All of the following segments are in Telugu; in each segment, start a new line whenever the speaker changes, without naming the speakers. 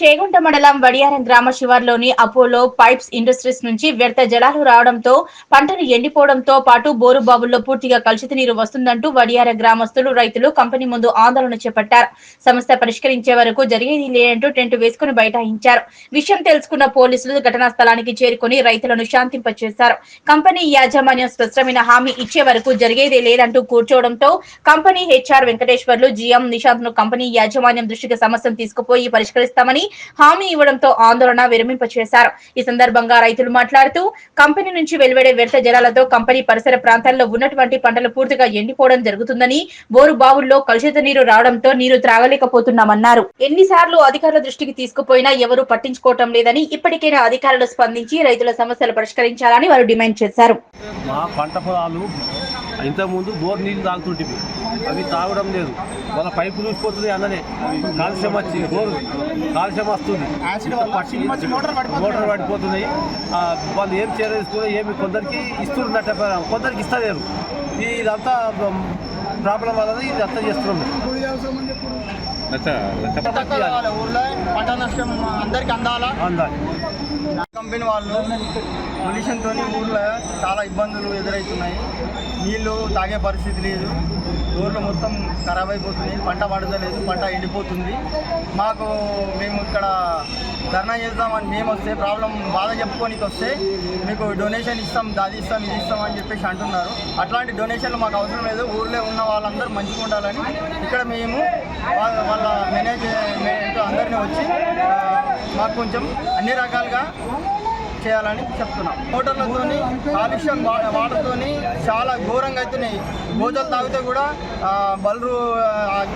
చేగుంట మండలం వడియారం గ్రామ శివార్లోని అపోలో పైప్స్ ఇండస్ట్రీస్ నుంచి వ్యర్థ జలాలు రావడంతో పంటలు ఎండిపోవడంతో పాటు బోరు బావుల్లో పూర్తిగా కలుషిత నీరు వస్తుందంటూ వడియార గ్రామస్తులు రైతులు కంపెనీ ముందు ఆందోళన చేపట్టారు. సమస్య పరిష్కరించే వరకు జరిగేది లేదంటూ టెంట్ వేసుకుని బైఠాయించారు. విషయం తెలుసుకున్న పోలీసులు ఘటనా స్థలానికి చేరుకుని రైతులను శాంతింపచేశారు. కంపెనీ యాజమాన్యం స్పష్టమైన హామీ ఇచ్చే వరకు జరిగేదే లేదంటూ కూర్చోవడంతో కంపెనీ హెచ్ఆర్ వెంకటేశ్వర్లు జిఎం నిశాంత్ను కంపెనీ యాజమాన్యం దృష్టికి సమస్యను తీసుకుపోయి పరిష్కరిస్తామని హామీ ఇవ్వడంతో ఆందోళన విరమింపచేశారు. ఈ సందర్భంగా రైతులు మాట్లాడుతూ కంపెనీ నుంచి వెలువడే వ్యర్థ జలాలతో కంపెనీ పరిసర ప్రాంతాల్లో ఉన్నటువంటి పంటలు పూర్తిగా ఎండిపోవడం జరుగుతుందని బోరు బావుల్లో కలుషిత నీరు రావడంతో నీరు త్రాగలేకపోతున్నామన్నారు. ఎన్నిసార్లు అధికారుల దృష్టికి తీసుకుపోయినా ఎవరూ పట్టించుకోవటం లేదని ఇప్పటికైనా అధికారులు స్పందించి రైతుల సమస్యలు పరిష్కరించాలని వారు డిమాండ్ చేశారు.
మా పంట పొలాలు ఇంతకుముందు బోర్ నీళ్ళు తాగుతుంటివి. అవి తాగడం లేదు. వాళ్ళ పైపు చూసిపోతుంది అన్ననే. కాలుష్యం వచ్చి బోర్ కాలుష్యం వస్తుంది. మోటార్ పడిపోతున్నాయి. వాళ్ళు ఏం చేయలేదు ఏమి కొందరికి ఇస్తున్నట్ట కొందరికి ఇస్తలేరు. ఇదంతా ప్రాబ్లం వల్ల ఇదంతా చేస్తున్నాం.
కావాలి ఊళ్ళో పంట నష్టం అందరికి అందాలా.
అందాలి.
కంపెనీ వాళ్ళు పొల్యూషన్తో ఊళ్ళో చాలా ఇబ్బందులు ఎదురవుతున్నాయి నీళ్ళు తాగే పరిస్థితి లేదు. ఊర్లో మొత్తం ఖరాబ్ అయిపోతుంది పంట పడతలేదు పంట ఎండిపోతుంది. మాకు మేము ఇక్కడ ధర్నా చేద్దామని మేము వస్తే ప్రాబ్లం బాధ చెప్పుకోనికి వస్తే మీకు డొనేషన్ ఇస్తాం అది ఇస్తాం ఇది ఇస్తాం అని చెప్పేసి అంటున్నారు. అట్లాంటి డొనేషన్లు మాకు అవసరం లేదు. ఊర్లో ఉన్న వాళ్ళందరూ మంచిగా ఉండాలని ఇక్కడ మేము వాళ్ళ వాళ్ళ అందరినీ వచ్చి మాకు కొంచెం అన్ని రకాలుగా చేయాలని చెప్తున్నాం. మోటార్లతోని కాలుష్యం వా- వాటర్తోని చాలా ఘోరంగా అవుతున్నాయి గోజలు తాగితే కూడా బలరు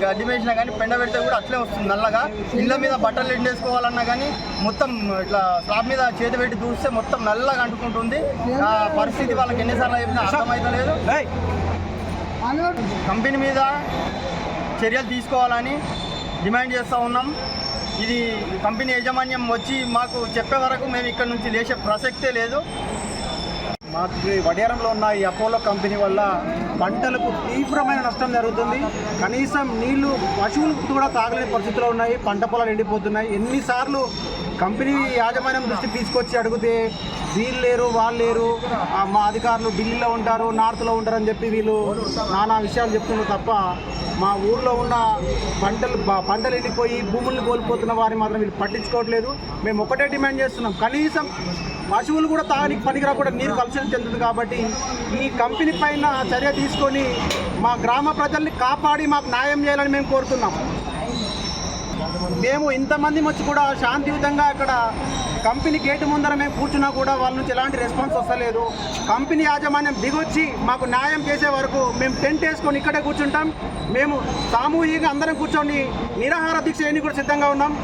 గడ్డి వేసినా కానీ పెండ పెడితే కూడా అట్లే వస్తుంది నల్లగా. ఇళ్ళ మీద బట్టలు ఎండేసుకోవాలన్నా కానీ మొత్తం ఇట్లా స్లాబ్ మీద చేతి పెట్టి చూస్తే మొత్తం నల్లగా అంటుకుంటుంది. ఆ పరిస్థితి వాళ్ళకి ఎన్నిసార్లు చెప్పినా అర్థమవుతలేదు కంపెనీ మీద చర్యలు తీసుకోవాలని డిమాండ్ చేస్తూ ఉన్నాం. ఇది కంపెనీ యాజమాన్యం వచ్చి మాకు చెప్పే వరకు మేము ఇక్కడ నుంచి లేచే ప్రసక్తే లేదు.
మాకు వడియారంలో ఉన్న ఈ అపోలో కంపెనీ వల్ల పంటలకు తీవ్రమైన నష్టం జరుగుతుంది. కనీసం నీళ్ళు పశువులు కూడా తాగలేని పరిస్థితుల్లో ఉన్నాయి. పంట పొలాలు ఎండిపోతున్నాయి. ఎన్నిసార్లు కంపెనీ యాజమాన్యం దృష్టికి తీసుకొచ్చి అడిగితే వీళ్ళు లేరు వాళ్ళు లేరు మా అధికారులు ఢిల్లీలో ఉంటారు నార్త్లో ఉంటారు అని చెప్పి వీళ్ళు నానా విషయాలు చెప్తున్నారు తప్ప మా ఊర్లో ఉన్న పంటలు పంటలు ఎండిపోయి భూములను కోల్పోతున్న వారిని మాత్రం వీళ్ళు పట్టించుకోవట్లేదు. మేము ఒకటే డిమాండ్ చేస్తున్నాం. కనీసం పశువులు కూడా తాగడానికి పనికిరాకుండా నీరు కలుషితం చెందుతుంది కాబట్టి ఈ కంపెనీ పైన చర్య తీసుకొని మా గ్రామ ప్రజల్ని కాపాడి మాకు న్యాయం చేయాలని మేము కోరుతున్నాం. మేము ఇంతమంది వచ్చి కూడా శాంతియుతంగా ఇక్కడ కంపెనీ గేటు ముందర మేము కూర్చున్నా కూడా వాళ్ళ నుంచి ఎలాంటి రెస్పాన్స్ వస్తలేదు. కంపెనీ యాజమాన్యం దిగొచ్చి మాకు న్యాయం చేసే వరకు మేము టెంట్ వేసుకొని ఇక్కడే కూర్చుంటాం. మేము సామూహికంగా అందరం కూర్చొని నిరాహార దీక్ష చేయని కూడా సిద్ధంగా ఉన్నాం.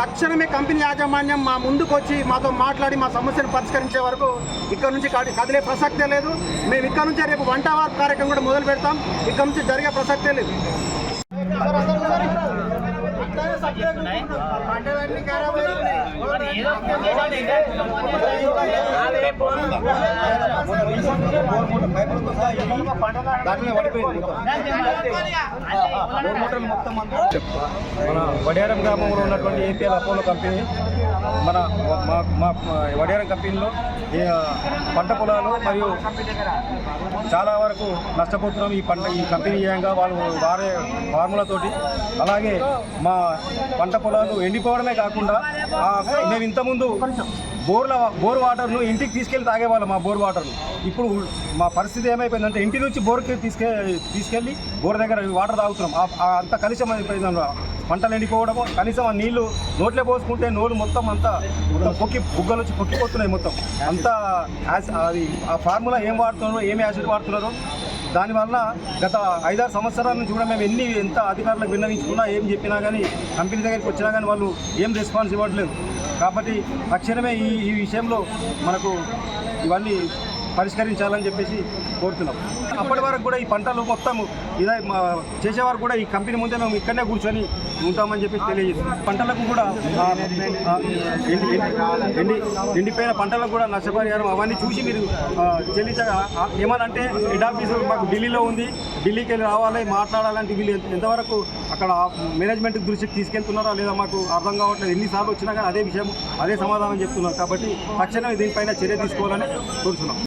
తక్షణమే కంపెనీ యాజమాన్యం మా ముందుకు వచ్చి మాతో మాట్లాడి మా సమస్యను పరిష్కరించే వరకు ఇక్కడ నుంచి కదిలే ప్రసక్తే లేదు. మేము ఇక్కడ నుంచే రేపు వంట వార్ కార్యక్రమం కూడా మొదలు పెడతాం. ఇక్కడ నుంచి జరిగే ప్రసక్తే లేదు.
పంటలన్నీ ఖరాబ్
దాంట్లో పడిపోయింది మొత్తం
మన వడియారం గ్రామంలో ఉన్నటువంటి ఏపీఎల్ అపోలో కంపెనీ మన మా మా వడియారం కంపెనీలో ఈ, పంట పొలాలు మరియు చాలా వరకు నష్టపోతున్నాం ఈ పంట ఈ కంపెనీ చేయంగా వాళ్ళు వారే ఫార్ములాతోటి అలాగే మా పంట పొలాలు ఎండిపోవడమే కాకుండా మేము ఇంతకుముందు బోర్ల బోర్ వాటర్ను ఇంటికి తీసుకెళ్ళి తాగేవాళ్ళం మా బోర్ వాటర్ను ఇప్పుడు మా పరిస్థితి ఏమైపోయిందంటే ఇంటి నుంచి బోర్కి తీసుకె తీసుకెళ్ళి బోర్ దగ్గర వాటర్ తాగుతున్నాం. అంత కలుషం అయిపోయింది పంటలు ఎండిపోవడము కనీసం ఆ నీళ్ళు నోట్లో పోసుకుంటే నోరు మొత్తం అంతా మొత్తం పొక్కి బుగ్గలు వచ్చి పొక్కిపోతున్నాయి మొత్తం. అంతా అది ఆ ఫార్ములా ఏం వాడుతున్నారో ఏమి యాసిడ్ వాడుతున్నారో దానివల్ల గత ఐదారు సంవత్సరాల నుంచి కూడా మేము ఎన్ని ఎంత అధికారులకు విన్నవించుకున్నా ఏం చెప్పినా కానీ కంపెనీ దగ్గరికి వచ్చినా కానీ వాళ్ళు ఏం రెస్పాన్స్ ఇవ్వట్లేదు. కాబట్టి తక్షణమే ఈ ఈ విషయంలో మనకు ఇవన్నీ పరిష్కరించాలని చెప్పేసి కోరుతున్నాం. అప్పటి వరకు కూడా ఈ పంటలు మొత్తం ఇదే మా చేసేవారు కూడా ఈ కంపెనీ ముందే మేము ఇక్కడనే కూర్చొని ఉంటామని చెప్పి తెలియజేస్తున్నాం పంటలకు కూడా ఎండి ఎండిపోయిన పంటలకు కూడా నష్టపరిహారం అవన్నీ చూసి మీరు చెల్లించగా ఏమనంటే హెడ్ ఆఫీసు మాకు ఢిల్లీలో ఉంది ఢిల్లీకి వెళ్ళి రావాలి మాట్లాడాలంటే వీళ్ళు ఎంతవరకు అక్కడ మేనేజ్మెంట్ దృష్టికి తీసుకెళ్తున్నారా లేదా మాకు అర్థం కావట్లేదు ఎన్నిసార్లు వచ్చినా కానీ అదే విషయం అదే సమాధానం చెప్తున్నారు. కాబట్టి తక్షణమే దీనిపైన చర్య తీసుకోవాలని కోరుతున్నాం.